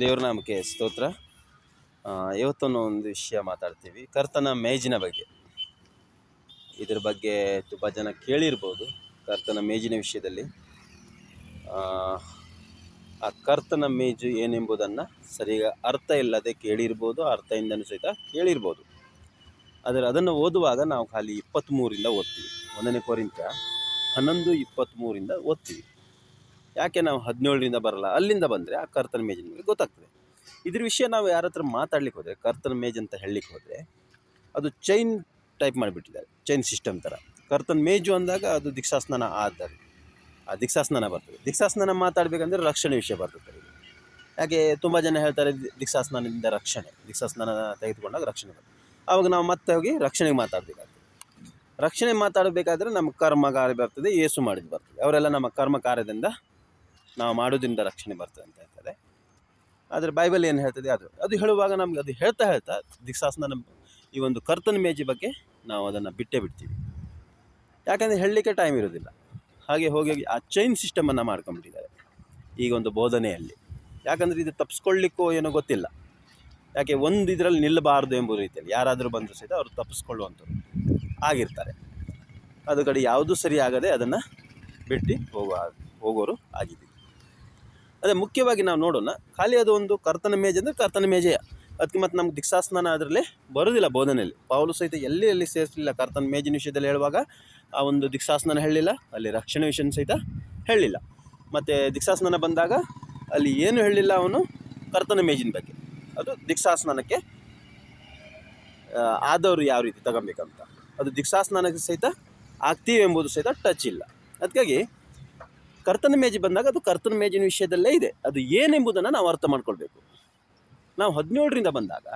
ದೇವ್ರ ನಾಮಕ್ಕೆ ಸ್ತೋತ್ರ. ಇವತ್ತೊಂದು ಒಂದು ವಿಷಯ ಮಾತಾಡ್ತೀವಿ. ಕರ್ತನ ಮೇಜಿನ ಬಗ್ಗೆ. ಇದ್ರ ಬಗ್ಗೆ ತುಂಬ ಜನ ಕೇಳಿರ್ಬೋದು ಕರ್ತನ ಮೇಜಿನ ವಿಷಯದಲ್ಲಿ. ಆ, ಕರ್ತನ ಮೇಜು ಏನೆಂಬುದನ್ನು ಸರಿಯಾಗಿ ಅರ್ಥ ಇಲ್ಲದೆ ಕೇಳಿರ್ಬೋದು ಅರ್ಥದಿಂದನೂ ಸಹಿತ ಕೇಳಿರ್ಬೋದು. ಆದರೆ ಅದನ್ನು ಓದುವಾಗ ನಾವು ಖಾಲಿ ಇಪ್ಪತ್ತ್ಮೂರಿಂದ ಓದ್ತೀವಿ. ಒಂದನೇ ಕೋರಿಂತ ಹನ್ನೊಂದು ಇಪ್ಪತ್ತ್ಮೂರಿಂದ ಓದ್ತೀವಿ. ಯಾಕೆ ನಾವು ಹದಿನೇಳರಿಂದ ಬರಲ್ಲ? ಅಲ್ಲಿಂದ ಬಂದರೆ ಆ ಕರ್ತನ ಮೇಜಿನ ಮೇಲೆ ಗೊತ್ತಾಗ್ತದೆ. ಇದ್ರ ವಿಷಯ ನಾವು ಯಾರ ಹತ್ರ ಮಾತಾಡ್ಲಿಕ್ಕೆ ಹೋದರೆ, ಕರ್ತನ ಮೇಜ್ ಅಂತ ಹೇಳಲಿಕ್ಕೆ ಹೋದರೆ, ಅದು ಚೈನ್ ಟೈಪ್ ಮಾಡಿಬಿಟ್ಟಿದ್ದಾರೆ. ಚೈನ್ ಸಿಸ್ಟಮ್ ಥರ ಕರ್ತನ ಮೇಜು ಅಂದಾಗ ಅದು ದಿಕ್ಷಾಸ್ನಾನ ಆದರೆ ಆ ದಿಕ್ಷಾಸ್ನಾನ ಬರ್ತದೆ. ದಿಕ್ಷಾಸ್ನಾನ ಮಾತಾಡಬೇಕಂದ್ರೆ ರಕ್ಷಣೆ ವಿಷಯ ಬರ್ತದೆ. ಯಾಕೆ ತುಂಬ ಜನ ಹೇಳ್ತಾರೆ ದಿಕ್ಷಾಸ್ನಾನದಿಂದ ರಕ್ಷಣೆ. ದಿಕ್ಷಾಸ್ನಾನ ತೆಗೆದುಕೊಂಡಾಗ ರಕ್ಷಣೆ ಬರ್ತದೆ. ಆವಾಗ ನಾವು ಮತ್ತೆ ಹೋಗಿ ರಕ್ಷಣೆಗೆ ಮಾತಾಡಬೇಕಾಗ್ತದೆ. ರಕ್ಷಣೆ ಮಾತಾಡಬೇಕಾದ್ರೆ ನಮ್ಮ ಕರ್ಮ ಕಾರ್ಯ ಬರ್ತದೆ, ಏಸು ಮಾಡಿದ್ದು ಬರ್ತದೆ. ಅವರೆಲ್ಲ ನಮ್ಮ ಕರ್ಮ ಕಾರ್ಯದಿಂದ ನಾವು ಮಾಡೋದ್ರಿಂದ ರಕ್ಷಣೆ ಬರ್ತದೆ ಅಂತ ಹೇಳ್ತಾರೆ. ಆದರೆ ಬೈಬಲ್ ಏನು ಹೇಳ್ತದೆ? ಅದು ಅದು ಹೇಳುವಾಗ ನಮ್ಗೆ ಅದು ಹೇಳ್ತಾ ಹೇಳ್ತಾ ದೀಕ್ಷಾಸ್ನಾನ ಈ ಒಂದು ಕರ್ತನ ಮೇಜಿ ಬಗ್ಗೆ ನಾವು ಅದನ್ನು ಬಿಟ್ಟೇ ಬಿಡ್ತೀವಿ. ಯಾಕಂದರೆ ಹೇಳಲಿಕ್ಕೆ ಟೈಮ್ ಇರೋದಿಲ್ಲ. ಹಾಗೆ ಹೋಗಿ ಆ ಚೈನ್ ಸಿಸ್ಟಮನ್ನು ಮಾಡ್ಕೊಂಡ್ಬಿಟ್ಟಿದ್ದಾರೆ. ಈಗ ಒಂದು ಬೋಧನೆಯಲ್ಲಿ. ಯಾಕಂದರೆ ಇದು ತಪ್ಪಿಸ್ಕೊಳ್ಳಿಕ್ಕೋ ಏನೋ ಗೊತ್ತಿಲ್ಲ. ಯಾಕೆ ಒಂದು ಇದರಲ್ಲಿ ನಿಲ್ಲಬಾರ್ದು ಎಂಬ ರೀತಿಯಲ್ಲಿ. ಯಾರಾದರೂ ಬಂದರೂ ಸಹಿತ ಅವರು ತಪ್ಪಿಸ್ಕೊಳ್ಳುವಂಥವ್ರು ಆಗಿರ್ತಾರೆ. ಅದು ಕಡೆ ಯಾವುದೂ ಸರಿಯಾಗದೆ ಆಗದೆ ಅದನ್ನು ಬಿಟ್ಟು ಹೋಗುವ, ಹೋಗೋರು ಆಗಿದ್ದೀವಿ. ಅದೇ ಮುಖ್ಯವಾಗಿ ನಾವು ನೋಡೋಣ. ಖಾಲಿ ಅದು ಒಂದು ಕರ್ತನ ಮೇಜ್ ಅಂದರೆ ಕರ್ತನ ಮೇಜೆಯ. ಅದಕ್ಕೆ ಮತ್ತು ನಮ್ಗೆ ದೀಕ್ಷಾಸ್ನಾನ ಅದರಲ್ಲಿ ಬರೋದಿಲ್ಲ ಬೋಧನೆಯಲ್ಲಿ. ಪಾವಲು ಸಹಿತ ಎಲ್ಲಿ ಎಲ್ಲಿ ಸೇರಿಸಲಿಲ್ಲ ಕರ್ತನ ಮೇಜಿನ ವಿಷಯದಲ್ಲಿ ಹೇಳುವಾಗ ಆ ಒಂದು ದೀಕ್ಷಾಸ್ನಾನ ಹೇಳಲಿಲ್ಲ, ಅಲ್ಲಿ ರಕ್ಷಣೆ ವಿಷಯ ಸಹಿತ ಹೇಳಲಿಲ್ಲ. ಮತ್ತು ದೀಕ್ಷಾಸ್ನಾನ ಬಂದಾಗ ಅಲ್ಲಿ ಏನು ಹೇಳಲಿಲ್ಲ ಅವನು? ಕರ್ತನ ಮೇಜಿನ ಬಗ್ಗೆ. ಅದು ದೀಕ್ಷಾಸ್ನಾನಕ್ಕೆ ಆದವರು ಯಾವ ರೀತಿ ತಗೊಬೇಕಂತ. ಅದು ದೀಕ್ಷಾಸ್ನಾನಕ್ಕೆ ಸಹಿತ ಆಗ್ತೀವಿ ಎಂಬುದು ಸಹಿತ ಟಚ್ ಇಲ್ಲ. ಅದಕ್ಕಾಗಿ ಕರ್ತನ ಮೇಜು ಬಂದಾಗ ಅದು ಕರ್ತನ ಮೇಜಿನ ವಿಷಯದಲ್ಲೇ ಇದೆ. ಅದು ಏನೆಂಬುದನ್ನು ನಾವು ಅರ್ಥ ಮಾಡ್ಕೊಳ್ಬೇಕು. ನಾವು ಹದಿನೇಳರಿಂದ ಬಂದಾಗ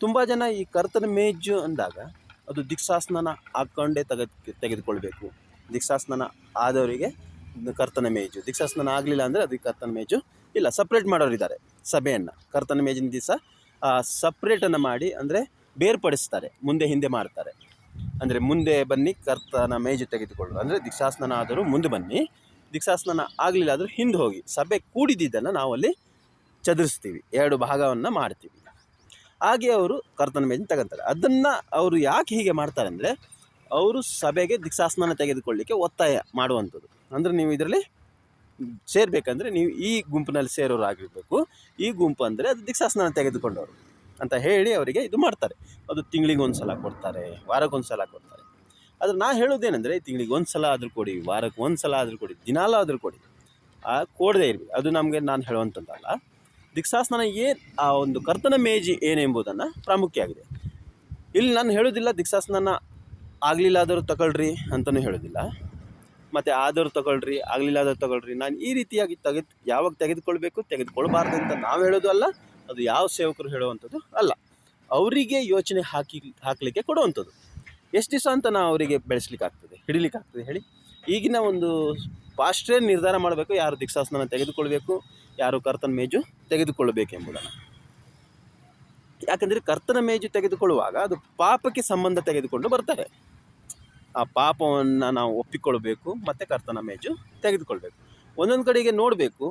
ತುಂಬ ಜನ ಈ ಕರ್ತನ ಮೇಜು ಅಂದಾಗ ಅದು ದೀಕ್ಷಾಸ್ನಾನ ಹಾಕ್ಕೊಂಡೇ ತೆಗೆ ತೆಗೆದುಕೊಳ್ಬೇಕು. ದೀಕ್ಷಾಸ್ನಾನ ಆದವರಿಗೆ ಕರ್ತನ ಮೇಜು. ದೀಕ್ಷಾಸ್ನಾನ ಆಗಲಿಲ್ಲ ಅಂದರೆ ಅದಕ್ಕೆ ಕರ್ತನ ಮೇಜು ಇಲ್ಲ ಸಪ್ರೇಟ್ ಮಾಡೋರಿದ್ದಾರೆ ಸಭೆಯನ್ನು. ಕರ್ತನ ಮೇಜಿನ ದಿವಸ ಸಪ್ರೇಟನ್ನು ಮಾಡಿ ಅಂದರೆ ಬೇರ್ಪಡಿಸ್ತಾರೆ, ಮುಂದೆ ಹಿಂದೆ ಮಾಡ್ತಾರೆ. ಅಂದರೆ ಮುಂದೆ ಬನ್ನಿ, ಕರ್ತನ ಮೇಜು ತೆಗೆದುಕೊಳ್ಳೋದು ಅಂದರೆ ದೀಕ್ಷಾಸ್ನಾನ ಆದರೂ ಮುಂದೆ ಬನ್ನಿ ದೀಕ್ಷಾಸ್ನಾನ ಆಗಲಿಲ್ಲ ಆದರೂ ಹಿಂದೆ ಹೋಗಿ ಸಭೆ ಕೂಡಿದ್ದನ್ನು ನಾವಲ್ಲಿ ಚದುರಿಸ್ತೀವಿ. ಎರಡು ಭಾಗವನ್ನು ಮಾಡ್ತೀವಿ. ಹಾಗೆ ಅವರು ಕರ್ತನ ಮೇಜಿನ ತಗೊಂತಾರೆ. ಅದನ್ನು ಅವರು ಯಾಕೆ ಹೀಗೆ ಮಾಡ್ತಾರೆ ಅಂದರೆ ಅವರು ಸಭೆಗೆ ದೀಕ್ಷಾಸ್ನಾನ ತೆಗೆದುಕೊಳ್ಳಿಕ್ಕೆ ಒತ್ತಾಯ ಮಾಡುವಂಥದ್ದು. ಅಂದರೆ ನೀವು ಇದರಲ್ಲಿ ಸೇರಬೇಕಂದ್ರೆ ನೀವು ಈ ಗುಂಪಿನಲ್ಲಿ ಸೇರೋರು ಆಗಿರಬೇಕು ಈ ಗುಂಪು ಅಂದರೆ ಅದು ದೀಕ್ಷಾಸ್ನಾನ ತೆಗೆದುಕೊಂಡವರು ಅಂತ ಹೇಳಿ ಅವರಿಗೆ ಇದು ಮಾಡ್ತಾರೆ. ಅದು ತಿಂಗಳಿಗೆ ಒಂದು ಸಲ ಕೊಡ್ತಾರೆ ವಾರಕ್ಕೊಂದು ಸಲ ಕೊಡ್ತಾರೆ. ಆದರೆ ನಾ ಹೇಳೋದೇನೆಂದರೆ ತಿಂಗಳಿಗೆ ಒಂದು ಸಲ ಆದರೂ ಕೊಡಿ ವಾರಕ್ಕೆ ಒಂದು ಸಲ ಆದರೂ ಕೊಡಿ, ದಿನಾಲ ಆದರೂ ಕೊಡಿ. ಆ, ಕೊಡದೇ ಇರಲಿ. ಅದು ನಮಗೆ ನಾನು ಹೇಳುವಂಥದ್ದಲ್ಲ ದೀಕ್ಷಾಸ್ನಾನ ಏನು, ಆ ಒಂದು ಕರ್ತನ ಮೇಜಿ ಏನೆಂಬುದನ್ನು ಪ್ರಾಮುಖ್ಯ ಆಗಿದೆ. ಇಲ್ಲಿ ನಾನು ಹೇಳೋದಿಲ್ಲ ದೀಕ್ಷಾಸ್ನಾನ ಆಗಲಿಲ್ಲ ಆದರೂ ತಗೊಳ್ರಿ ಅಂತಲೂ ಹೇಳೋದಿಲ್ಲ. ಮತ್ತು ಆದರೂ ತಗೊಳ್ರಿ, ಆಗಲಿಲ್ಲ ಆದರೂ ತಗೊಳ್ರಿ, ನಾನು ಈ ರೀತಿಯಾಗಿ ತೆಗೆದು, ಯಾವಾಗ ತೆಗೆದುಕೊಳ್ಬೇಕು, ತೆಗೆದುಕೊಳ್ಬಾರ್ದು ಅಂತ ನಾವು ಹೇಳೋದು ಅಲ್ಲ, ಅದು ಯಾವ ಸೇವಕರು ಹೇಳುವಂಥದ್ದು ಅಲ್ಲ. ಅವರಿಗೆ ಯೋಚನೆ ಹಾಕಿ, ಹಾಕಲಿಕ್ಕೆ ಕೊಡುವಂಥದ್ದು. ಎಷ್ಟು ದಿವಸ ಅಂತ ನಾವು ಅವರಿಗೆ ಬೆಳೆಸ್ಲಿಕ್ಕೆ ಆಗ್ತದೆ ಹಿಡಿಲಿಕ್ಕೆ ಆಗ್ತದೆ ಹೇಳಿ. ಈಗಿನ ಒಂದು ಪಾಸ್ಟ್ರೇ ನಿರ್ಧಾರ ಮಾಡಬೇಕು, ಯಾರು ದಿಕ್ಸಾಸನ ತೆಗೆದುಕೊಳ್ಬೇಕು, ಯಾರು ಕರ್ತನ ಮೇಜು ತೆಗೆದುಕೊಳ್ಳಬೇಕೆಂಬುದನ್ನು ಯಾಕಂದರೆ ಕರ್ತನ ಮೇಜು ತೆಗೆದುಕೊಳ್ಳುವಾಗ ಅದು ಪಾಪಕ್ಕೆ ಸಂಬಂಧ ತೆಗೆದುಕೊಂಡು ಬರ್ತಾರೆ. ಆ ಪಾಪವನ್ನು ನಾವು ಒಪ್ಪಿಕೊಳ್ಬೇಕು, ಮತ್ತು ಕರ್ತನ ಮೇಜು ತೆಗೆದುಕೊಳ್ಬೇಕು. ಒಂದೊಂದು ಕಡೆಗೆ ನೋಡಬೇಕು,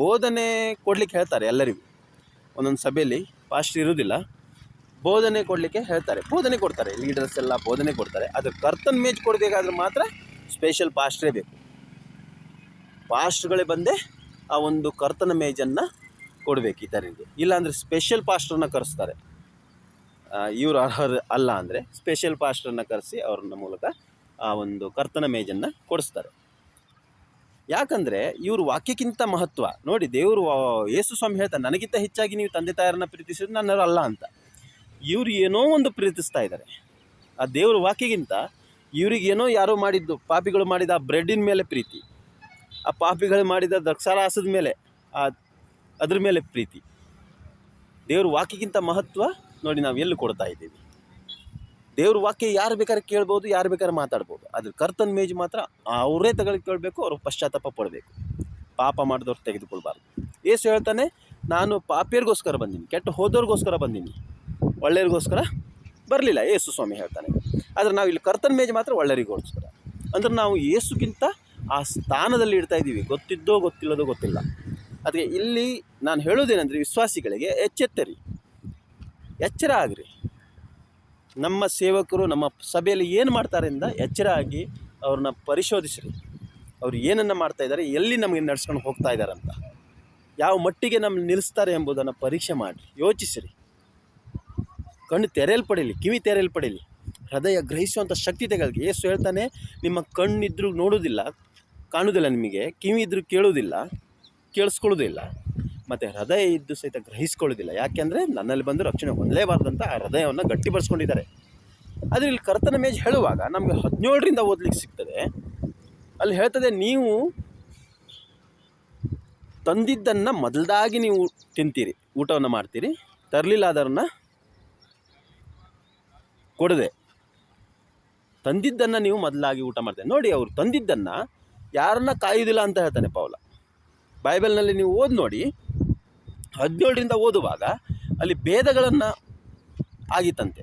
ಬೋಧನೆ ಕೊಡ್ಲಿಕ್ಕೆ ಹೇಳ್ತಾರೆ ಎಲ್ಲರಿಗೂ. ಒಂದೊಂದು ಸಭೆಯಲ್ಲಿ ಪಾಸ್ಟ್ ಇರುವುದಿಲ್ಲ ಬೋಧನೆ ಕೊಡಲಿಕ್ಕೆ ಹೇಳ್ತಾರೆ. ಬೋಧನೆ ಕೊಡ್ತಾರೆ. ಲೀಡರ್ಸ್ ಎಲ್ಲ ಬೋಧನೆ ಕೊಡ್ತಾರೆ. ಅದು ಕರ್ತನ ಮೇಜ್ ಕೊಡಬೇಕಾದ್ರೆ ಮಾತ್ರ ಸ್ಪೆಷಲ್ ಪಾಸ್ಟ್ರೇ ಬೇಕು. ಪಾಸ್ಟ್ಗಳೇ ಬಂದೇ ಆ ಒಂದು ಕರ್ತನ ಮೇಜನ್ನು ಕೊಡಬೇಕು ಇತರರಿಗೆ. ಇಲ್ಲಾಂದರೆ ಸ್ಪೆಷಲ್ ಪಾಸ್ಟ್ರನ್ನ ಕರೆಸ್ತಾರೆ. ಇವರು ಅರ್ಹರು ಅಲ್ಲ ಅಂದರೆ ಸ್ಪೆಷಲ್ ಪಾಸ್ಟ್ರನ್ನ ಕರೆಸಿ ಅವ್ರನ್ನ ಮೂಲಕ ಆ ಒಂದು ಕರ್ತನ ಮೇಜನ್ನು ಕೊಡಿಸ್ತಾರೆ. ಯಾಕಂದರೆ ಇವರು ವಾಕ್ಯಕ್ಕಿಂತ ಮಹತ್ವ. ನೋಡಿ ದೇವರು ಯೇಸು ಸ್ವಾಮಿ ಹೇಳ್ತಾರೆ, ನನಗಿಂತ ಹೆಚ್ಚಾಗಿ ನೀವು ತಂದೆ ತಾಯರನ್ನ ಪ್ರೀತಿಸಿದ್ರು ನನ್ನವರು ಅಲ್ಲ ಅಂತ. ಇವರು ಏನೋ ಒಂದು ಪ್ರೀತಿಸ್ತಾ ಇದ್ದಾರೆ ಆ ದೇವ್ರ ವಾಕ್ಯಗಿಂತ ಇವರಿಗೇನೋ ಯಾರೋ ಮಾಡಿದ್ದು, ಪಾಪಿಗಳು ಮಾಡಿದ ಆ ಬ್ರೆಡ್ಡಿನ ಮೇಲೆ ಪ್ರೀತಿ, ಆ ಪಾಪಿಗಳು ಮಾಡಿದ ದ್ರಕ್ಷಾರಾಸದ ಮೇಲೆ, ಆ ಅದ್ರ ಮೇಲೆ ಪ್ರೀತಿ. ದೇವ್ರ ವಾಕ್ಯಕ್ಕಿಂತ ಮಹತ್ವ ನೋಡಿ ನಾವು ಎಲ್ಲಿ ಕೊಡ್ತಾ ಇದ್ದೀವಿ. ದೇವ್ರ ವಾಕ್ಯ ಯಾರು ಬೇಕಾದ್ರೆ ಕೇಳ್ಬೋದು, ಯಾರು ಬೇಕಾದ್ರೆ ಮಾತಾಡ್ಬೋದು. ಅದ್ರ ಕರ್ತನ ಮೇಜ್ ಮಾತ್ರ ಅವರೇ ತಗೊಳ್ಕೊಳ್ಬೇಕು ಅವರು ಪಶ್ಚಾತ್ತಾಪ ಪಡಬೇಕು. ಪಾಪ ಮಾಡಿದವ್ರು ತೆಗೆದುಕೊಳ್ಬಾರ್ದು. ಏಸು ಹೇಳ್ತಾನೆ, ನಾನು ಪಾಪಿಯರಿಗೋಸ್ಕರ ಬಂದೀನಿ, ಕೆಟ್ಟ ಹೋದವ್ರಿಗೋಸ್ಕರ ಬಂದೀನಿ. ಒಳ್ಳೆಯವ್ರಿಗೋಸ್ಕರ ಬರಲಿಲ್ಲ. ಏಸು ಸ್ವಾಮಿ ಹೇಳ್ತಾನೆ. ಆದರೆ ನಾವು ಇಲ್ಲಿ ಕರ್ತನ ಮೇಜ್ ಮಾತ್ರ ಒಳ್ಳೆಯರಿಗೋಸ್ಕರ ಅಂದ್ರೆ ನಾವು ಯೇಸುಗಿಂತ ಆ ಸ್ಥಾನದಲ್ಲಿ ಇಡ್ತಾ ಇದ್ದೀವಿ. ಗೊತ್ತಿದ್ದೋ ಗೊತ್ತಿಲ್ಲದೋ ಗೊತ್ತಿಲ್ಲ. ಅದಕ್ಕೆ ಇಲ್ಲಿ ನಾನು ಹೇಳೋದೇನೆಂದರೆ ವಿಶ್ವಾಸಿಗಳಿಗೆ ಎಚ್ಚೆತ್ತರಿ. ಎಚ್ಚರ ಆಗಿರಿ. ನಮ್ಮ ಸೇವಕರು, ನಮ್ಮ ಸಭೆಯಲ್ಲಿ ಏನು ಮಾಡ್ತಾರೆ ಅಂತ ಎಚ್ಚರ ಆಗಿ ಅವ್ರನ್ನ ಪರಿಶೋಧಿಸ್ರಿ. ಅವ್ರು ಏನನ್ನು ಮಾಡ್ತಾ ಇದ್ದಾರೆ, ಎಲ್ಲಿ ನಮಗೆ ನಡೆಸ್ಕೊಂಡು ಹೋಗ್ತಾ ಇದ್ದಾರೆ ಅಂತ. ಯಾವ ಮಟ್ಟಿಗೆ ನಮ್ಮ ನಿಲ್ಲಿಸ್ತಾರೆ ಎಂಬುದನ್ನು ಪರೀಕ್ಷೆ ಮಾಡಿ ಯೋಚಿಸಿರಿ. ಕಣ್ಣು ತೆರೆಯಲ್ಪಡೀಲಿ, ಕಿವಿ ತೆರೆಯಲ್ಪಡೀಲಿ, ಹೃದಯ ಗ್ರಹಿಸುವಂಥ ಶಕ್ತಿ ತೆಗೆದಕ್ಕೆ ಏಸು ಹೇಳ್ತಾನೆ, ನಿಮ್ಮ ಕಣ್ಣಿದ್ರೂ ನೋಡೋದಿಲ್ಲ ಕಾಣುವುದಿಲ್ಲ ನಿಮಗೆ, ಕಿವಿ ಇದ್ದರೂ ಕೇಳೋದಿಲ್ಲ ಕೇಳಿಸ್ಕೊಳ್ಳೋದಿಲ್ಲ ಮತ್ತು ಹೃದಯ ಇದ್ದು ಸಹಿತ ಗ್ರಹಿಸ್ಕೊಳ್ಳೋದಿಲ್ಲ ಯಾಕೆಂದರೆ ನನ್ನಲ್ಲಿ ಬಂದು ರಕ್ಷಣೆ ಹೊಂದಲೇಬಾರ್ದಂತ ಆ ಹೃದಯವನ್ನು ಗಟ್ಟಿಪಡಿಸ್ಕೊಂಡಿದ್ದಾರೆ. ಆದರೆ ಇಲ್ಲಿ ಕರ್ತನ ಮೇಜ್ ಹೇಳುವಾಗ ನಮಗೆ ಹದಿನೇಳರಿಂದ ಓದ್ಲಿಕ್ಕೆ ಸಿಗ್ತದೆ. ಅಲ್ಲಿ ಹೇಳ್ತದೆ, ನೀವು ತಂದಿದ್ದನ್ನು ಮೊದಲದಾಗಿ ನೀವು ತಿಂತೀರಿ, ಊಟವನ್ನು ಮಾಡ್ತೀರಿ, ತರಲಿಲ್ಲ ಅದನ್ನು ಕೊಡದೆ ತಂದಿದ್ದನ್ನು ನೀವು ಮೊದಲಾಗಿ ಊಟ ಮಾಡ್ತೇನೆ. ನೋಡಿ ಅವರು ತಂದಿದ್ದನ್ನು ಯಾರನ್ನ ಕಾಯುವುದಿಲ್ಲ ಅಂತ ಹೇಳ್ತಾನೆ ಪೌಲ. ಬೈಬಲ್ನಲ್ಲಿ ನೀವು ಓದಿ ನೋಡಿ, ಹದಿನೇಳರಿಂದ ಓದುವಾಗ ಅಲ್ಲಿ ಭೇದಗಳನ್ನು ಆಗಿತ್ತಂತೆ.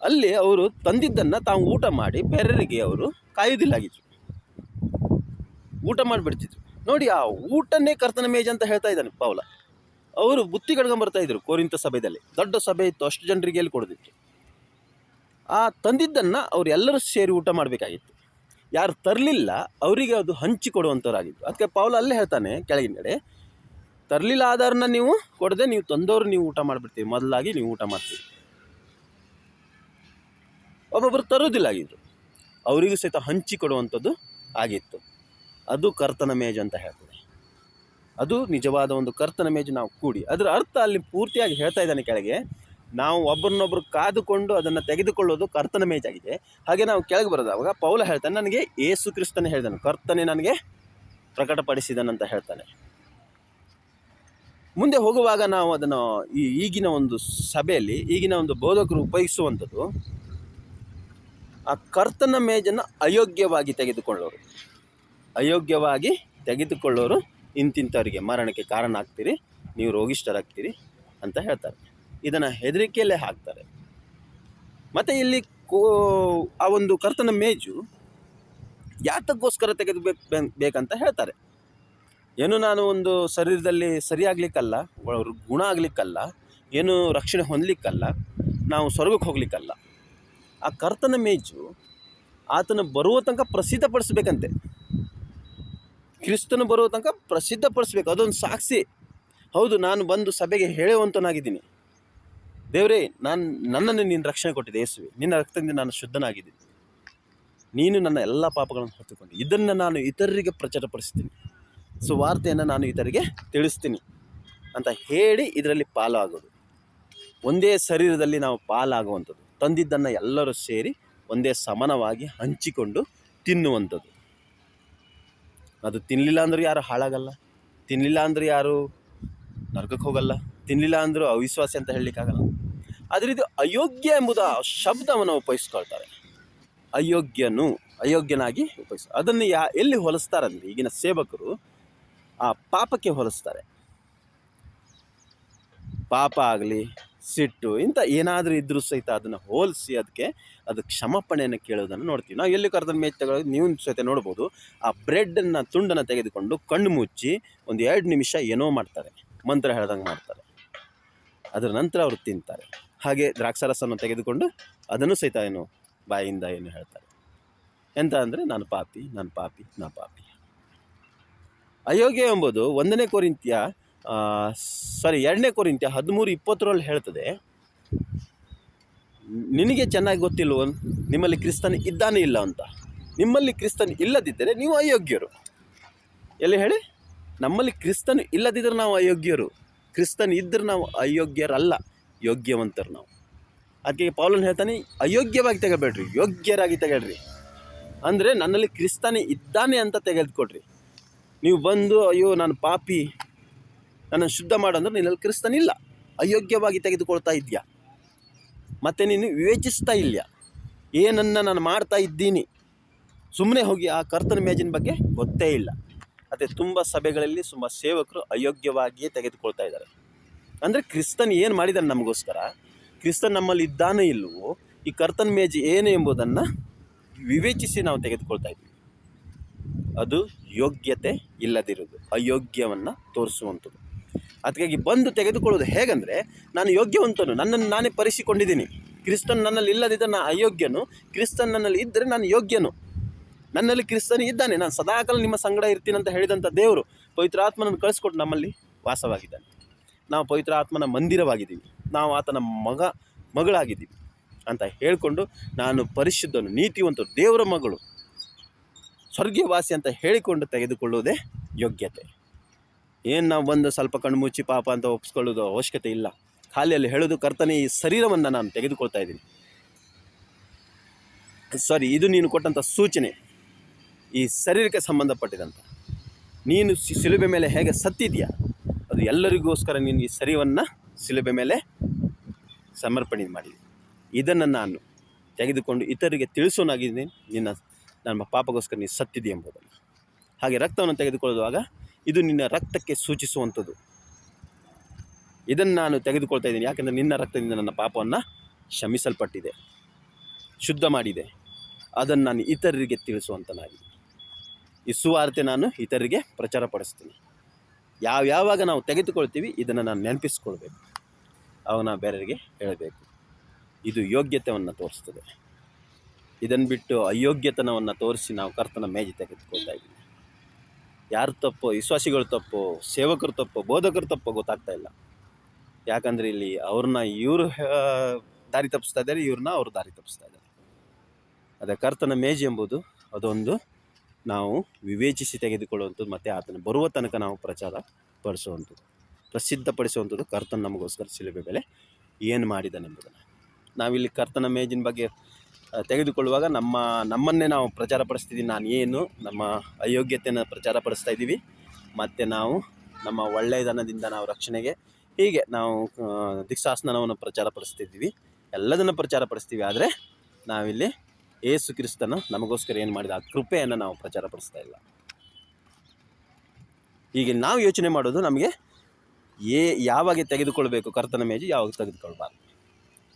ಅಲ್ಲಿ ಅವರು ತಂದಿದ್ದನ್ನು ತಾವು ಊಟ ಮಾಡಿ ಬೇರೆಯರಿಗೆ ಅವರು ಕಾಯುವುದಿಲ್ಲಾಗಿದ್ರು ಊಟ ಮಾಡಿಬಿಡ್ತಿದ್ರು. ನೋಡಿ ಆ ಊಟನೇ ಕರ್ತನ ಮೇಜ್ ಅಂತ ಹೇಳ್ತಾ ಇದ್ದಾನೆ ಪೌಲ. ಅವರು ಬುತ್ತಿ ಕಡ್ಕೊಂಬರ್ತಾ ಇದ್ರು ಕೋರಿಂತ ಸಭೆಯಲ್ಲಿ ದೊಡ್ಡ ಸಭೆ ಇತ್ತು, ಅಷ್ಟು ಜನರಿಗೆ ಎಲ್ಲಿ ಕೊಡೋದಿತ್ತು? ಆ ತಂದಿದ್ದನ್ನು ಅವರೆಲ್ಲರೂ ಸೇರಿ ಊಟ ಮಾಡಬೇಕಾಗಿತ್ತು. ಯಾರು ತರಲಿಲ್ಲ, ಅವರಿಗೆ ಅದು ಹಂಚಿಕೊಡುವಂಥವ್ರಾಗಿತ್ತು ಅದಕ್ಕೆ ಪೌಲ ಅಲ್ಲೇ ಹೇಳ್ತಾನೆ ಕೆಳಗಿನಡೆ ತರಲಿಲ್ಲ ಆಧಾರನ ನೀವು, ಕೊಡದೆ ನೀವು ತಂದವರು ನೀವು ಊಟ ಮಾಡಿಬಿಡ್ತೀವಿ ಮೊದಲಾಗಿ ನೀವು ಊಟ ಮಾಡ್ತೀವಿ ಒಬ್ಬೊಬ್ಬರು ತರೋದಿಲ್ಲ ಆಗಿದ್ರು. ಅವರಿಗೂ ಸಹಿತ ಹಂಚಿಕೊಡುವಂಥದ್ದು ಆಗಿತ್ತು. ಅದು ಕರ್ತನ ಮೇಜ್ ಅಂತ ಹೇಳ್ತದೆ. ಅದು ನಿಜವಾದ ಒಂದು ಕರ್ತನ ಮೇಜ್ ನಾವು ಕೂಡಿ. ಅದರ ಅರ್ಥ ಅಲ್ಲಿ ಪೂರ್ತಿಯಾಗಿ ಹೇಳ್ತಾ ಇದ್ದಾನೆ ಕೆಳಗೆ. ನಾವು ಒಬ್ಬರನ್ನೊಬ್ಬರು ಕಾದುಕೊಂಡು ಅದನ್ನು ತೆಗೆದುಕೊಳ್ಳೋದು ಕರ್ತನ ಮೇಜಾಗಿದೆ. ಹಾಗೆ ನಾವು ಕೆಳಗೆ ಬರೋದಾವಾಗ ಪೌಲ ಹೇಳ್ತಾನೆ, ನನಗೆ ಏಸು ಕ್ರಿಸ್ತನೇ ಹೇಳಿದನು. ಕರ್ತನೆ ನನಗೆ ಪ್ರಕಟಪಡಿಸಿದನಂತ ಹೇಳ್ತಾನೆ. ಮುಂದೆ ಹೋಗುವಾಗ ನಾವು ಅದನ್ನು ಈಗಿನ ಒಂದು ಸಭೆಯಲ್ಲಿ, ಈಗಿನ ಒಂದು ಬೋಧಕರು ಉಪಯೋಗಿಸುವಂಥದ್ದು, ಆ ಕರ್ತನ ಮೇಜನ್ನು ಅಯೋಗ್ಯವಾಗಿ ತೆಗೆದುಕೊಳ್ಳೋರು. ಅಯೋಗ್ಯವಾಗಿ ತೆಗೆದುಕೊಳ್ಳೋರು ಇಂತಿಂಥವರಿಗೆ ಮರಣಕ್ಕೆ ಕಾರಣ ಆಗ್ತೀರಿ. ನೀವು ರೋಗಿಷ್ಠರಾಗ್ತೀರಿ ಅಂತ ಹೇಳ್ತಾರೆ. ಇದನ್ನು ಹೆದರಿಕೆಯಲ್ಲೇ ಹಾಕ್ತಾರೆ. ಮತ್ತು ಇಲ್ಲಿ ಕೋ, ಆ ಒಂದು ಕರ್ತನ ಮೇಜು ಯಾತಕ್ಕೋಸ್ಕರ ತೆಗೆದು ಬೇಕಂತ ಹೇಳ್ತಾರೆ. ಏನು ನಾನು ಒಂದು ಶರೀರದಲ್ಲಿ ಸರಿಯಾಗಲಿಕ್ಕಲ್ಲ ಗುಣ ಆಗಲಿಕ್ಕಲ್ಲ, ಏನು ರಕ್ಷಣೆ ಹೊಂದಲಿಕ್ಕಲ್ಲ, ನಾವು ಸ್ವರ್ಗಕ್ಕೆ ಹೋಗಲಿಕ್ಕಲ್ಲ. ಆ ಕರ್ತನ ಮೇಜು ಆತನ ಬರುವ ತನಕ ಪ್ರಸಿದ್ಧಪಡಿಸ್ಬೇಕಂತೆ. ಕ್ರಿಸ್ತನು ಬರುವ ತನಕ ಪ್ರಸಿದ್ಧಪಡಿಸ್ಬೇಕು, ಅದೊಂದು ಸಾಕ್ಷಿ. ಹೌದು, ನಾನು ಬಂದು ಸಭೆಗೆ ಹೇಳುವಂತನಾಗಿದ್ದೀನಿ ದೇವರೇ, ನಾನು ನನ್ನನ್ನು ನೀನು ರಕ್ಷಣೆ ಕೊಟ್ಟಿದೆ ಯೇಸುವೆ. ನಿನ್ನ ರಕ್ತದಿಂದ ನಾನು ಶುದ್ಧನಾಗಿದ್ದೀನಿ. ನೀನು ನನ್ನ ಎಲ್ಲ ಪಾಪಗಳನ್ನು ಹೊತ್ತುಕೊಂಡು. ಇದನ್ನು ನಾನು ಇತರರಿಗೆ ಪ್ರಚಾರಪಡಿಸ್ತೀನಿ ಸುವಾರ್ತೆಯನ್ನು ನಾನು ಇತರಿಗೆ ತಿಳಿಸ್ತೀನಿ ಅಂತ ಹೇಳಿ ಇದರಲ್ಲಿ ಪಾಲಾಗೋದು. ಒಂದೇ ಶರೀರದಲ್ಲಿ ನಾವು ಪಾಲಾಗುವಂಥದ್ದು. ತಂದಿದ್ದನ್ನು ಎಲ್ಲರೂ ಸೇರಿ ಒಂದೇ ಸಮನವಾಗಿ ಹಂಚಿಕೊಂಡು ತಿನ್ನುವಂಥದ್ದು. ಅದು ತಿನ್ನಲಿಲ್ಲ ಅಂದರೂ ಯಾರು ಹಾಳಾಗಲ್ಲ. ತಿನ್ನಲಿಲ್ಲ ಅಂದರೂ ಯಾರು ನರ್ಕಕ್ಕೆ ಹೋಗಲ್ಲ. ತಿನ್ನಲಿಲ್ಲ ಅಂದರೂ ಅವಿಶ್ವಾಸ ಅಂತ ಹೇಳಲಿಕ್ಕಾಗಲ್ಲ. ಆದರೆ ಇದು ಅಯೋಗ್ಯ ಎಂಬುದ ಶಬ್ದವನ್ನು ಉಪಯೋಗಿಸ್ಕೊಳ್ತಾರೆ. ಅಯೋಗ್ಯನು, ಅಯೋಗ್ಯನಾಗಿ ಉಪಯೋಗಿಸ, ಅದನ್ನು ಯಾ, ಎಲ್ಲಿ ಹೋಲಿಸ್ತಾರಂದ್ರೆ ಈಗಿನ ಸೇವಕರು ಆ ಪಾಪಕ್ಕೆ ಹೋಲಿಸ್ತಾರೆ. ಪಾಪ ಆಗಲಿ, ಸಿಟ್ಟು, ಇಂಥ ಏನಾದರೂ ಇದ್ದರೂ ಸಹಿತ ಅದನ್ನು ಹೋಲಿಸಿ ಅದಕ್ಕೆ ಅದು ಕ್ಷಮಾಪಣೆಯನ್ನು ಕೇಳೋದನ್ನು ನೋಡ್ತೀವಿ. ನಾವು ಎಲ್ಲಿ ಕರೆದ ಮೇಲೆ ತಗೊಳ್ಳೋದು ನೀವು ಸಹಿತ ನೋಡ್ಬೋದು, ಆ ಬ್ರೆಡ್ಡನ್ನು, ತುಂಡನ್ನು ತೆಗೆದುಕೊಂಡು ಕಣ್ಣು ಮುಚ್ಚಿ ಒಂದು ಎರಡು ನಿಮಿಷ ಏನೋ ಮಾಡ್ತಾರೆ. ಮಂತ್ರ ಹೇಳ್ದಂಗೆ ಮಾಡ್ತಾರೆ. ಅದರ ನಂತರ ಅವರು ತಿಂತಾರೆ. ಹಾಗೆ ದ್ರಾಕ್ಷಾರಸವನ್ನು ತೆಗೆದುಕೊಂಡು ಅದನ್ನು ಸಹಿತ ಏನು ಬಾಯಿಂದ ಏನು ಹೇಳ್ತಾರೆ. ಎಂತ ಅಂದರೆ, ನಾನು ಪಾಪಿ ನಾನು ಪಾಪಿ, ನಾ ಪಾಪಿ. ಅಯೋಗ್ಯ ಎಂಬುದು ಒಂದನೇ ಕೋರಿಂತ್ಯ ಸಾರಿ ಎರಡನೇ ಕೋರಿಂತ್ಯ ಹದಿಮೂರು ಇಪ್ಪತ್ತರಲ್ಲಿ ಹೇಳ್ತದೆ. ನಿನಗೆ ಚೆನ್ನಾಗಿ ಗೊತ್ತಿಲ್ವ, ನಿಮ್ಮಲ್ಲಿ ಕ್ರಿಸ್ತನ್ ಇದ್ದಾನೆ ಇಲ್ಲ ಅಂತ. ನಿಮ್ಮಲ್ಲಿ ಕ್ರಿಸ್ತನ್ ಇಲ್ಲದಿದ್ದರೆ ನೀವು ಅಯೋಗ್ಯರು. ಎಲ್ಲಿ ಹೇಳಿ? ನಮ್ಮಲ್ಲಿ ಕ್ರಿಸ್ತನ್ ಇಲ್ಲದಿದ್ದರೆ ನಾವು ಅಯೋಗ್ಯರು. ಕ್ರಿಸ್ತನ್ ಇದ್ದರೆ ನಾವು ಅಯೋಗ್ಯರಲ್ಲ. ಯೋಗ್ಯವಂತರು ನಾವು. ಅದಕ್ಕೆ ಪೌಲನ್ ಹೇಳ್ತಾನೆ, ಅಯೋಗ್ಯವಾಗಿ ತೆಗಬೇಡ್ರಿ, ಯೋಗ್ಯರಾಗಿ ತೆಗಳ್ರಿ ಅಂದರೆ ನನ್ನಲ್ಲಿ ಕ್ರಿಸ್ತನೇ ಇದ್ದಾನೆ ಅಂತ ತೆಗೆದುಕೊಡ್ರಿ. ನೀವು ಬಂದು, ಅಯ್ಯೋ, ನಾನು ಪಾಪಿ ನನ್ನನ್ನು ಶುದ್ಧ ಮಾಡಂದ್ರೆ ನಿನ್ನಲ್ಲಿ ಕ್ರಿಸ್ತನಿಲ್ಲ. ಅಯೋಗ್ಯವಾಗಿ ತೆಗೆದುಕೊಳ್ತಾ ಇದೆಯಾ ಮತ್ತು ನೀನು ವಿವೇಚಿಸ್ತಾ ಇಲ್ಲ ಏನನ್ನು ನಾನು ಮಾಡ್ತಾ ಇದ್ದೀನಿ? ಸುಮ್ಮನೆ ಹೋಗಿ ಆ ಕರ್ತನ ಮೇಜಿನ ಬಗ್ಗೆ ಗೊತ್ತೇ ಇಲ್ಲ. ಮತ್ತು ತುಂಬ ಸಭೆಗಳಲ್ಲಿ ತುಂಬ ಸೇವಕರು ಅಯೋಗ್ಯವಾಗಿಯೇ ತೆಗೆದುಕೊಳ್ತಾ ಇದ್ದಾರೆ. ಅಂದರೆ ಕ್ರಿಸ್ತನ್ ಏನು ಮಾಡಿದಾನೆ ನಮಗೋಸ್ಕರ? ಕ್ರಿಸ್ತನ್ ನಮ್ಮಲ್ಲಿ ಇದ್ದಾನೆ ಇಲ್ಲವೋ, ಈ ಕರ್ತನ್ ಮೇಜ್ ಏನು ಎಂಬುದನ್ನು ವಿವೇಚಿಸಿ ನಾವು ತೆಗೆದುಕೊಳ್ತಾ ಇದ್ದೀವಿ ಅದು ಯೋಗ್ಯತೆ ಇಲ್ಲದಿರುವುದು, ಅಯೋಗ್ಯವನ್ನು ತೋರಿಸುವಂಥದ್ದು. ಅದಕ್ಕಾಗಿ ಬಂದು ತೆಗೆದುಕೊಳ್ಳೋದು ಹೇಗೆಂದರೆ, ನಾನು ಯೋಗ್ಯವಂತನು, ನನ್ನನ್ನು ನಾನೇ ಪರಿಸಿಕೊಂಡಿದ್ದೀನಿ ಕ್ರಿಸ್ತನ್ ನನ್ನಲ್ಲಿ ಇಲ್ಲದಿದ್ದರೆ ನಾನು ಅಯೋಗ್ಯನು, ಕ್ರಿಸ್ತನ್ ನನ್ನಲ್ಲಿ ಇದ್ದರೆ ನಾನು ಯೋಗ್ಯನು. ನನ್ನಲ್ಲಿ ಕ್ರಿಸ್ತನ್ ಇದ್ದಾನೆ, ನಾನು ಸದಾಕಾಲ ನಿಮ್ಮ ಸಂಗಡ ಇರ್ತೀನಿ ಅಂತ ಹೇಳಿದಂಥ ದೇವರು ಪವಿತ್ರಾತ್ಮನನ್ನು ಕಳಿಸ್ಕೊಟ್ಟು ನಮ್ಮಲ್ಲಿ ವಾಸವಾಗಿದ್ದಾನೆ. ನಾವು ಪವಿತ್ರ ಆತ್ಮನ ಮಂದಿರವಾಗಿದ್ದೀವಿ. ನಾವು ಆತನ ಮಗ, ಮಗಳಾಗಿದ್ದೀವಿ ಅಂತ ಹೇಳಿಕೊಂಡು ನಾನು ಪರಿಶುದ್ಧನು, ನೀತಿವಂತರು, ದೇವರ ಮಗಳು, ಸ್ವರ್ಗೀಯವಾಸಿ ಅಂತ ಹೇಳಿಕೊಂಡು ತೆಗೆದುಕೊಳ್ಳುವುದೇ ಯೋಗ್ಯತೆ. ಏನು ನಾವು ಬಂದು ಸ್ವಲ್ಪ ಕಣ್ಮುಚ್ಚಿ ಪಾಪ ಅಂತ ಒಪ್ಪಿಸ್ಕೊಳ್ಳೋದು ಅವಶ್ಯಕತೆ ಇಲ್ಲ. ಖಾಲಿಯಲ್ಲಿ ಹೇಳೋದು ಕರ್ತನೇ ಈ ಶರೀರವನ್ನು ನಾನು ತೆಗೆದುಕೊಳ್ತಾ ಇದ್ದೀನಿ. ಸಾರಿ, ಇದು ನೀನು ಕೊಟ್ಟಂಥ ಸೂಚನೆ. ಈ ಶರೀರಕ್ಕೆ ಸಂಬಂಧಪಟ್ಟಿದಂಥ ನೀನು ಶಿಲುಬೆ ಮೇಲೆ ಹೇಗೆ ಸತ್ತಿದೆಯಾ? ಅದು ಎಲ್ಲರಿಗೋಸ್ಕರ ನೀನು ಈ ಸರಿವನ್ನು ಶಿಲುಬೆ ಮೇಲೆ ಸಮರ್ಪಣೆ ಮಾಡಿದೆ. ಇದನ್ನು ನಾನು ತೆಗೆದುಕೊಂಡು ಇತರರಿಗೆ ತಿಳಿಸೋನಾಗಿದ್ದೀನಿ. ನಿನ್ನ ನಮ್ಮ ಪಾಪಗೋಸ್ಕರ ನೀನು ಸತ್ತಿದೆ ಎಂಬುದನ್ನು. ಹಾಗೆ ರಕ್ತವನ್ನು ತೆಗೆದುಕೊಳ್ಳುವಾಗ ಇದು ನಿನ್ನ ರಕ್ತಕ್ಕೆ ಸೂಚಿಸುವಂಥದ್ದು. ಇದನ್ನು ನಾನು ತೆಗೆದುಕೊಳ್ತಾ ಇದ್ದೀನಿ. ಯಾಕೆಂದರೆ ನಿನ್ನ ರಕ್ತದಿಂದ ನನ್ನ ಪಾಪವನ್ನು ಶಮಿಸಲ್ಪಟ್ಟಿದೆ ಶುದ್ಧ ಮಾಡಿದೆ. ಅದನ್ನು ನಾನು ಇತರರಿಗೆ ತಿಳಿಸುವಂತನಾಗಿದೆ ಈ ಸುವಾರ್ತೆ ನಾನು ಇತರರಿಗೆ ಪ್ರಚಾರ ಪಡಿಸ್ತೀನಿ. ಯಾವ ಯಾವಾಗ ನಾವು ತೆಗೆದುಕೊಳ್ತೀವಿ ಇದನ್ನು ನಾನು ನೆನಪಿಸ್ಕೊಳ್ಬೇಕು. ಅವಾಗ ನಾವು ಬೇರೆಯವರಿಗೆ ಹೇಳಬೇಕು. ಇದು ಯೋಗ್ಯತೆಯನ್ನು ತೋರಿಸ್ತದೆ. ಇದನ್ನು ಬಿಟ್ಟು ಅಯೋಗ್ಯತನವನ್ನು ತೋರಿಸಿ ನಾವು ಕರ್ತನ ಮೇಜಿ ತೆಗೆದುಕೊಳ್ತಾ ಇದ್ದೀವಿ. ಯಾರು ತಪ್ಪು, ವಿಶ್ವಾಸಿಗಳು ತಪ್ಪು, ಸೇವಕರು ತಪ್ಪು, ಬೋಧಕರು ತಪ್ಪು ಗೊತ್ತಾಗ್ತಾ ಇಲ್ಲ. ಯಾಕಂದರೆ ಇಲ್ಲಿ ಅವ್ರನ್ನ ಇವರು ದಾರಿ ತಪ್ಪಿಸ್ತಾ ಇದ್ದಾರೆ, ಇವ್ರನ್ನ ಅವ್ರು ದಾರಿ ತಪ್ಪಿಸ್ತಾ ಇದ್ದಾರೆ. ಅದೇ ಕರ್ತನ ಮೇಜಿ ಎಂಬುದು ಅದೊಂದು ನಾವು ವಿವೇಚಿಸಿ ತೆಗೆದುಕೊಳ್ಳುವಂಥದ್ದು ಮತ್ತು ಆತನ ಬರುವ ತನಕ ನಾವು ಪ್ರಚಾರ ಪಡಿಸುವಂಥದ್ದು, ಪ್ರಸಿದ್ಧಪಡಿಸುವಂಥದ್ದು ಕರ್ತನ ನಮಗೋಸ್ಕರ ಸಿಲುಬೆ ಬೆಲೆ ಏನು ಮಾಡಿದನೆಂಬುದನ್ನು. ನಾವಿಲ್ಲಿ ಕರ್ತನ ಮೇಜಿನ ಬಗ್ಗೆ ತೆಗೆದುಕೊಳ್ಳುವಾಗ ನಮ್ಮ, ನಮ್ಮನ್ನೇ ನಾವು ಪ್ರಚಾರ ಪಡಿಸ್ತಿದ್ದೀವಿ. ನಾನು ಏನು, ನಮ್ಮ ಅಯೋಗ್ಯತೆಯನ್ನು ಪ್ರಚಾರ ಪಡಿಸ್ತಾ ಇದ್ದೀವಿ. ಮತ್ತು ನಾವು ನಮ್ಮ ಒಳ್ಳೆಯದನದಿಂದ ನಾವು ರಕ್ಷಣೆಗೆ ಹೀಗೆ ನಾವು ದಿಕ್ಸಾಸನವನ್ನು ಪ್ರಚಾರ ಪಡಿಸ್ತಿದ್ದೀವಿ. ಎಲ್ಲದನ್ನು ಪ್ರಚಾರ ಪಡಿಸ್ತೀವಿ. ಆದರೆ ನಾವಿಲ್ಲಿ ಏಸು ಕ್ರಿಸ್ತನ ನಮಗೋಸ್ಕರ ಏನು ಮಾಡಿದ? ಆ ಕೃಪೆಯನ್ನು ನಾವು ಪ್ರಚಾರ ಪಡಿಸ್ತಾ ಇಲ್ಲ. ಈಗ ನಾವು ಯೋಚನೆ ಮಾಡೋದು ನಮಗೆ ಏ, ಯಾವಾಗ ತೆಗೆದುಕೊಳ್ಬೇಕು? ಕರ್ತನ ಮೇಜು ಯಾವಾಗ ತೆಗೆದುಕೊಳ್ಬಾರ್ದು?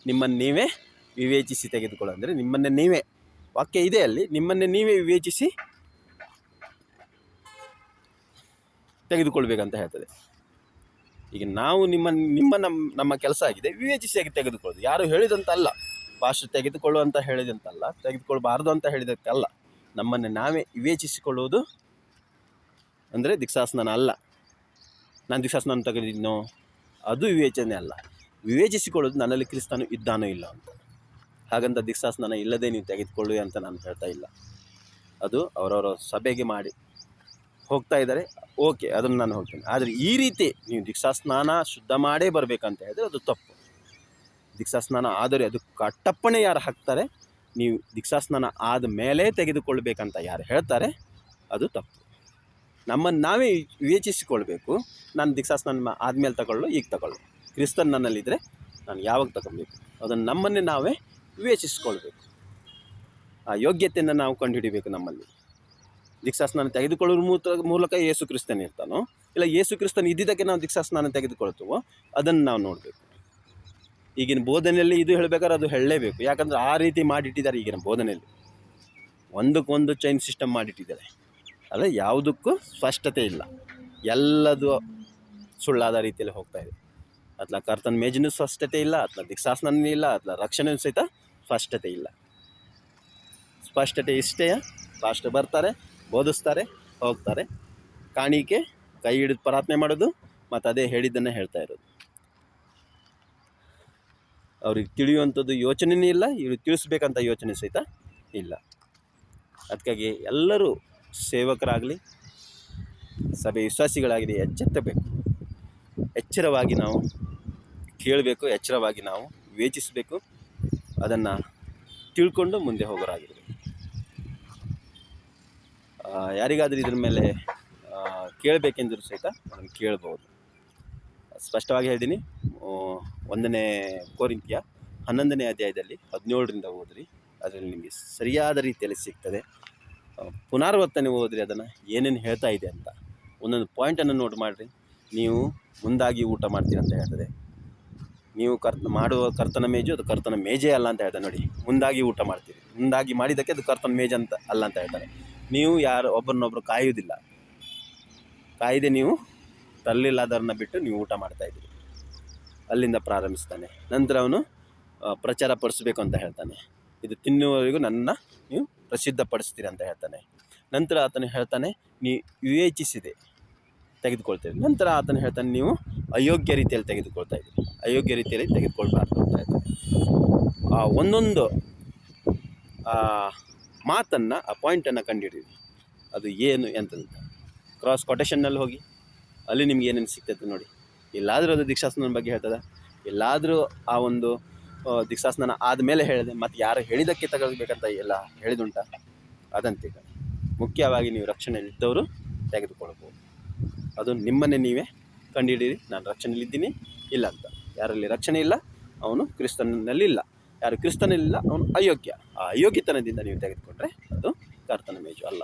ನಿಮ್ಮನ್ನು ನೀವೇ ವಿವೇಚಿಸಿ ತೆಗೆದುಕೊಳ್ಳೋ ಅಂದರೆ ನಿಮ್ಮನ್ನೇ ನೀವೇ. ವಾಕ್ಯ ಇದೆ ಅಲ್ಲಿ. ನಿಮ್ಮನ್ನೇ ನೀವೇ ವಿವೇಚಿಸಿ ತೆಗೆದುಕೊಳ್ಬೇಕಂತ ಹೇಳ್ತದೆ. ಈಗ ನಾವು ನಿಮ್ಮ ನಿಮ್ಮ ನಮ್ಮ ನಮ್ಮ ಕೆಲಸ ಆಗಿದೆ. ವಿವೇಚಿಸಿಯಾಗಿ ತೆಗೆದುಕೊಳ್ಳೋದು. ಯಾರು ಹೇಳಿದಂತಲ್ಲ. ಪಾಸ್ಟ್ ತೆಗೆದುಕೊಳ್ಳು ಅಂತ ಹೇಳಿದಂತಲ್ಲ, ತೆಗೆದುಕೊಳ್ಬಾರ್ದು ಅಂತ ಹೇಳಿದಕ್ಕಲ್ಲ ನಮ್ಮನ್ನು ನಾವೇ ವಿವೇಚಿಸಿಕೊಳ್ಳುವುದು ಅಂದರೆ ದಿಕ್ಸಾಸನ ಅಲ್ಲ. ನಾನು ದಿಕ್ಸಾಸನ ತೆಗೆದಿದ್ನೋ? ಅದು ವಿವೇಚನೆ ಅಲ್ಲ. ವಿವೇಚಿಸಿಕೊಳ್ಳೋದು ನನ್ನಲ್ಲಿ ಕ್ರಿಸ್ತನು ಇದ್ದಾನೋ ಇಲ್ಲ ಅಂತ. ಹಾಗಂತ ದಿಕ್ಸಾಸನ ಇಲ್ಲದೆ ನೀವು ತೆಗೆದುಕೊಳ್ಳಿ ಅಂತ ನಾನು ಹೇಳ್ತಾ ಇಲ್ಲ. ಅದು ಅವರವರ ಸಭೆಗೆ ಮಾಡಿ ಹೋಗ್ತಾ ಇದ್ದಾರೆ. ಓಕೆ, ಅದನ್ನು ನಾನು ಹೋಗ್ತೀನಿ. ಆದರೆ ಈ ರೀತಿ ನೀವು ದೀಕ್ಷಾಸ್ನಾನ ಶುದ್ಧ ಮಾಡೇ ಬರಬೇಕಂತ ಹೇಳಿದ್ರೆ ಅದು ತಪ್ಪು. ದೀಕ್ಷಾಸ್ನಾನ ಆದರೆ ಅದು ಕಟ್ಟಪ್ಪಣೆ ಯಾರು ಹಾಕ್ತಾರೆ? ನೀವು ದೀಕ್ಷಾಸ್ನಾನ ಆದ ಮೇಲೆ ತೆಗೆದುಕೊಳ್ಬೇಕಂತ ಯಾರು ಹೇಳ್ತಾರೆ? ಅದು ತಪ್ಪು. ನಮ್ಮನ್ನು ನಾವೇ ವಿವೇಚಿಸಿಕೊಳ್ಬೇಕು. ನಾನು ದೀಕ್ಷಾಸ್ನಾನ ಆದಮೇಲೆ ತಗೊಳ್ಳು, ಈಗ ತಗೊಳ್ಳು. ಕ್ರಿಸ್ತನ್ ನನ್ನಲ್ಲಿದ್ದರೆ ನಾನು ಯಾವಾಗ ತಗೊಳ್ಬೇಕು? ಅದನ್ನು ನಮ್ಮನ್ನೇ ನಾವೇ ವಿವೇಚಿಸಿಕೊಳ್ಬೇಕು. ಆ ಯೋಗ್ಯತೆಯನ್ನು ನಾವು ಕಂಡುಹಿಡಿಬೇಕು ನಮ್ಮಲ್ಲಿ. ದೀಕ್ಷಾಸ್ನಾನ ತೆಗೆದುಕೊಳ್ಳುವ ಮೂತ್ರ, ಮೂಲಕ ಯೇಸು ಕ್ರಿಸ್ತನ್ ಇರ್ತಾನೋ? ಇಲ್ಲ, ಯೇಸು ಕ್ರಿಸ್ತನ್ ಇದ್ದಿದ್ದಕ್ಕೆ ನಾವು ದೀಕ್ಷಾಸ್ನಾನ ತೆಗೆದುಕೊಳ್ತೀವೋ? ಅದನ್ನು ನಾವು ನೋಡಬೇಕು. ಈಗಿನ ಬೋಧನೆಯಲ್ಲಿ ಇದು ಹೇಳಬೇಕಾದ್ರೆ ಅದು ಹೇಳಲೇಬೇಕು. ಯಾಕಂದರೆ ಆ ರೀತಿ ಮಾಡಿಟ್ಟಿದ್ದಾರೆ ಈಗಿನ ಬೋಧನೆಯಲ್ಲಿ. ಒಂದಕ್ಕೊಂದು ಚೈನ್ ಸಿಸ್ಟಮ್ ಮಾಡಿಟ್ಟಿದ್ದಾರೆ. ಅದೇ ಯಾವುದಕ್ಕೂ ಸ್ಪಷ್ಟತೆ ಇಲ್ಲ. ಎಲ್ಲದು ಸುಳ್ಳಾದ ರೀತಿಯಲ್ಲಿ ಹೋಗ್ತಾ ಇದೆ. ಅತ್ಲ ಕರ್ತನ ಮೇಜಿನೂ ಸ್ಪಷ್ಟತೆ ಇಲ್ಲ ಅತ್ಲ ದಿಕ್ಸಾಸನೂ ಇಲ್ಲ ಅತ್ಲ ರಕ್ಷಣೆಯೂ ಸಹಿತ ಸ್ಪಷ್ಟತೆ ಇಲ್ಲ. ಸ್ಪಷ್ಟತೆ ಇಷ್ಟೇ, ಫಾಸ್ಟ್ ಬರ್ತಾರೆ, ಬೋಧಿಸ್ತಾರೆ, ಹೋಗ್ತಾರೆ. ಕಾಣಿಕೆ, ಕೈ ಹಿಡಿದು ಪ್ರಾರ್ಥನೆ ಮಾಡೋದು ಮತ್ತು ಅದೇ ಹೇಳಿದ್ದನ್ನು ಹೇಳ್ತಾ ಇರೋದು. ಅವ್ರಿಗೆ ತಿಳಿಯುವಂಥದ್ದು ಯೋಚನೆಯೇ ಇಲ್ಲ, ಇವ್ರಿಗೆ ತಿಳಿಸ್ಬೇಕಂತ ಯೋಚನೆ ಸಹಿತ ಇಲ್ಲ. ಅದಕ್ಕಾಗಿ ಎಲ್ಲರೂ ಸೇವಕರಾಗಲಿ, ಸಭೆ ವಿಶ್ವಾಸಿಗಳಾಗಲಿ ಎಚ್ಚೆತ್ತಬೇಕು. ಎಚ್ಚರವಾಗಿ ನಾವು ಕೇಳಬೇಕು, ಎಚ್ಚರವಾಗಿ ನಾವು ವಿವೇಚಿಸಬೇಕು ಅದನ್ನು ತಿಳ್ಕೊಂಡು ಮುಂದೆ ಹೋಗೋರಾಗಿರ್ಬೇಕು. ಯಾರಿಗಾದರೂ ಇದ್ರ ಮೇಲೆ ಕೇಳಬೇಕೆಂದರೂ ಸಹಿತ ನಾನು ಕೇಳ್ಬೋದು. ಸ್ಪಷ್ಟವಾಗಿ ಹೇಳ್ತೀನಿ. ಒಂದನೇ ಕೋರಿಂತಿಯ ಹನ್ನೊಂದನೇ ಅಧ್ಯಾಯದಲ್ಲಿ ಹದಿನೇಳರಿಂದ ಓದ್ರಿ. ಅದರಲ್ಲಿ ನಿಮಗೆ ಸರಿಯಾದ ರೀತಿಯಲ್ಲಿ ಸಿಗ್ತದೆ. ಪುನರ್ವರ್ತನೆ ಓದ್ರಿ, ಅದನ್ನು ಏನೇನು ಹೇಳ್ತಾ ಇದೆ ಅಂತ. ಒಂದೊಂದು ಪಾಯಿಂಟನ್ನು ನೋಟ್ ಮಾಡಿರಿ. ನೀವು ಮುಂದಾಗಿ ಊಟ ಮಾಡ್ತೀರಿ ಅಂತ ಹೇಳ್ತದೆ. ನೀವು ಕರ್ ಮಾಡುವ ಕರ್ತನ ಮೇಜು, ಅದು ಕರ್ತನ ಮೇಜೇ ಅಲ್ಲ ಅಂತ ಹೇಳ್ತಾರೆ ನೋಡಿ. ಮುಂದಾಗಿ ಊಟ ಮಾಡ್ತೀರಿ. ಮುಂದಾಗಿ ಮಾಡಿದ್ದಕ್ಕೆ ಅದು ಕರ್ತನ ಮೇಜ್ ಅಂತ, ಅಲ್ಲ ಅಂತ ಹೇಳ್ತಾರೆ. ನೀವು ಯಾರು ಒಬ್ಬರನ್ನೊಬ್ಬರು ಕಾಯುವುದಿಲ್ಲ. ಕಾಯ್ದೆ ನೀವು ತರಲಿಲ್ಲದರನ್ನ ಬಿಟ್ಟು ನೀವು ಊಟ ಮಾಡ್ತಾಯಿದ್ದೀರಿ ಅಲ್ಲಿಂದ ಪ್ರಾರಂಭಿಸ್ತಾನೆ. ನಂತರ ಅವನು ಪ್ರಚಾರ ಪಡಿಸ್ಬೇಕು ಅಂತ ಹೇಳ್ತಾನೆ. ಇದು ತಿನ್ನುವವರೆಗೂ ನನ್ನ, ನೀವು ಪ್ರಸಿದ್ಧಪಡಿಸ್ತೀರಿ ಅಂತ ಹೇಳ್ತಾನೆ. ನಂತರ ಆತನು ಹೇಳ್ತಾನೆ, ನೀ ವಿವೇಚಿಸಿದೆ ತೆಗೆದುಕೊಳ್ತೀರಿ ನಂತರ ಆತನು ಹೇಳ್ತಾನೆ, ನೀವು ಅಯೋಗ್ಯ ರೀತಿಯಲ್ಲಿ ತೆಗೆದುಕೊಳ್ತಾ ಇದ್ದೀರಿ. ಅಯೋಗ್ಯ ರೀತಿಯಲ್ಲಿ ತೆಗೆದುಕೊಳ್ಬಾರ್ದು ಅಂತ ಹೇಳ್ತಾನೆ. ಆ ಒಂದೊಂದು ಮಾತನ್ನು, ಆ ಪಾಯಿಂಟನ್ನು ಕಂಡುಹಿಡಿಯಿರಿ ಅದು ಏನು ಎಂತಂತ. ಕ್ರಾಸ್ ಕೊಟೇಷನ್ನಲ್ಲಿ ಹೋಗಿ. ಅಲ್ಲಿ ನಿಮ್ಗೆ ಏನೇನು ಸಿಗ್ತೈತೆ ನೋಡಿ. ಎಲ್ಲಾದರೂ ಅದು ದೀಕ್ಷಾಸ್ನಾನ ಬಗ್ಗೆ ಹೇಳ್ತದ. ಎಲ್ಲಾದರೂ ಆ ಒಂದು ದೀಕ್ಷಾಸನ ಆದಮೇಲೆ ಹೇಳಿದೆ ಮತ್ತು ಯಾರು ಹೇಳಿದ್ದಕ್ಕೆ ತಗೊಳ್ಬೇಕಂತ ಎಲ್ಲ ಹೇಳಿದುಂಟ ಅದಂತೆ ಮುಖ್ಯವಾಗಿ ನೀವು ರಕ್ಷಣೆಯಲ್ಲಿದ್ದವರು ತೆಗೆದುಕೊಳ್ಬೋದು. ಅದು ನಿಮ್ಮನ್ನೇ ನೀವೇ ಕಂಡುಹಿಡೀರಿ ನಾನು ರಕ್ಷಣೆಯಲ್ಲಿದ್ದೀನಿ, ಇಲ್ಲ ಅಂತ. ಯಾರಲ್ಲಿ ರಕ್ಷಣೆ ಇಲ್ಲ, ಅವನು ಕ್ರಿಸ್ತನಲ್ಲಿಲ್ಲ. ಯಾರು ಕ್ರಿಸ್ತನಲ್ಲಿಲ್ಲ, ಅವನು ಅಯೋಗ್ಯ. ಆ ಅಯೋಗ್ಯತನದಿಂದ ನೀವು ತೆಗೆದುಕೊಂಡ್ರೆ ಅದು ಕರ್ತನ ಮೇಜು ಅಲ್ಲ.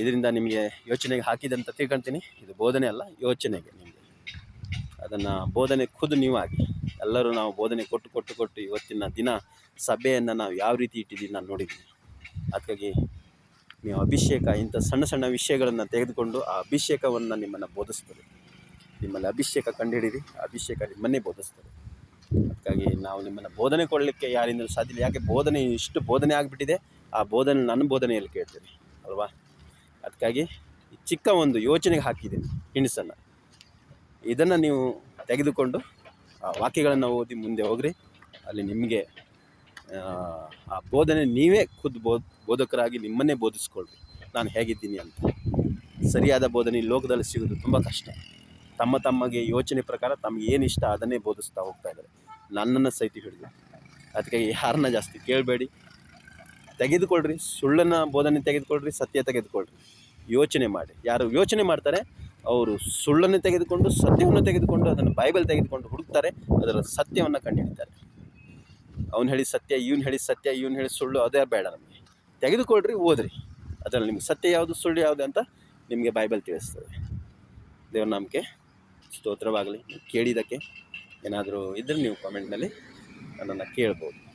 ಇದರಿಂದ ನಿಮಗೆ ಯೋಚನೆಗೆ ಹಾಕಿದೆ ಅಂತ ತಿಳ್ಕೊಳ್ತೀನಿ ಇದು ಬೋಧನೆ ಅಲ್ಲ, ಯೋಚನೆಗೆ ನಿಮಗೆ. ಅದನ್ನು ಬೋಧನೆ ಖುದ್ದು ನೀವಾಗಿ. ಎಲ್ಲರೂ ನಾವು ಬೋಧನೆ ಕೊಟ್ಟು ಕೊಟ್ಟು ಕೊಟ್ಟು ಇವತ್ತಿನ ದಿನ ಸಭೆಯನ್ನು ನಾವು ಯಾವ ರೀತಿ ಇಟ್ಟಿದ್ದೀವಿ ನಾನು ನೋಡಿದ್ದೀನಿ. ಅದಕ್ಕಾಗಿ ನೀವು ಅಭಿಷೇಕ, ಇಂಥ ಸಣ್ಣ ಸಣ್ಣ ವಿಷಯಗಳನ್ನು ತೆಗೆದುಕೊಂಡು ಆ ಅಭಿಷೇಕವನ್ನು ನಿಮ್ಮನ್ನು ಬೋಧಿಸ್ತದೆ. ನಿಮ್ಮಲ್ಲಿ ಅಭಿಷೇಕ ಕಂಡುಹಿಡಿರಿ ಆ ಅಭಿಷೇಕ ನಿಮ್ಮನ್ನೇ ಬೋಧಿಸ್ತದೆ. ಅದಕ್ಕಾಗಿ ನಾವು ನಿಮ್ಮನ್ನು ಬೋಧನೆ ಕೊಡಲಿಕ್ಕೆ ಯಾರಿಂದಲೂ ಸಾಧ್ಯ ಯಾಕೆ ಬೋಧನೆ ಇಷ್ಟು ಬೋಧನೆ ಆಗಿಬಿಟ್ಟಿದೆ, ಆ ಬೋಧನೆ ನನ್ನ ಬೋಧನೆಯಲ್ಲಿ ಕೇಳ್ತೀನಿ. ಅಲ್ವಾ? ಅದಕ್ಕಾಗಿ ಚಿಕ್ಕ ಒಂದು ಯೋಚನೆಗೆ ಹಾಕಿದೆ ಹಿಂಡ್ಸನ್ನು. ಇದನ್ನು ನೀವು ತೆಗೆದುಕೊಂಡು ಆ ವಾಕ್ಯಗಳನ್ನು ಓದಿ ಮುಂದೆ ಹೋಗ್ರಿ. ಅಲ್ಲಿ ನಿಮಗೆ ಆ, ಬೋಧನೆ ನೀವೇ ಖುದ್ದು ಬೋಧ್ ಬೋಧಕರಾಗಿ ನಿಮ್ಮನ್ನೇ ಬೋಧಿಸ್ಕೊಳ್ರಿ. ನಾನು ಹೇಗಿದ್ದೀನಿ ಅಂತ. ಸರಿಯಾದ ಬೋಧನೆ ಲೋಕದಲ್ಲಿ ಸಿಗೋದು ತುಂಬ ಕಷ್ಟ. ತಮ್ಮ ತಮಗೆ ಯೋಚನೆ ಪ್ರಕಾರ ತಮಗೆ ಏನು ಇಷ್ಟ ಅದನ್ನೇ ಬೋಧಿಸ್ತಾ ಹೋಗ್ತಾ ಇದ್ದಾರೆ. ನನ್ನನ್ನು ಸಹಿತ ಹಿಡಿದು. ಅದಕ್ಕಾಗಿ ಯಾರನ್ನ ಜಾಸ್ತಿ ಕೇಳಬೇಡಿ. ತೆಗೆದುಕೊಳ್ರಿ, ಸುಳ್ಳನ್ನು ಬೋಧನೆ ತೆಗೆದುಕೊಳ್ಳ್ರಿ ಸತ್ಯ ತೆಗೆದುಕೊಳ್ರಿ. ಯೋಚನೆ ಮಾಡಿ. ಯಾರು ಯೋಚನೆ ಮಾಡ್ತಾರೆ, ಅವರು ಸುಳ್ಳನ್ನು ತೆಗೆದುಕೊಂಡು, ಸತ್ಯವನ್ನು ತೆಗೆದುಕೊಂಡು, ಅದನ್ನು ಬೈಬಲ್ ತೆಗೆದುಕೊಂಡು ಹುಡುಕ್ತಾರೆ, ಅದರ ಸತ್ಯವನ್ನು ಕಂಡುಹಿಡಿತಾರೆ. ಅವ್ನು ಹೇಳಿ ಸತ್ಯ, ಇವ್ನು ಹೇಳಿ ಸತ್ಯ, ಇವ್ನು ಹೇಳಿ ಸುಳ್ಳು, ಅದೇ ಬೇಡ ನಮಗೆ. ತೆಗೆದುಕೊಳ್ರಿ, ಓದ್ರಿ. ಅದರಲ್ಲಿ ನಿಮ್ಗೆ ಸತ್ಯ ಯಾವುದು, ಸುಳ್ಳು ಯಾವುದು ಅಂತ ನಿಮಗೆ ಬೈಬಲ್ ತಿಳಿಸ್ತದೆ. ದೇವ್ರ ನಂಬಿಕೆ ಸ್ತೋತ್ರವಾಗಲಿ. ನೀವು ಕೇಳಿದ್ದಕ್ಕೆ ಏನಾದರೂ ಇದ್ದರೆ ನೀವು ಕಾಮೆಂಟ್ನಲ್ಲಿ ನನ್ನನ್ನು ಕೇಳ್ಬೋದು.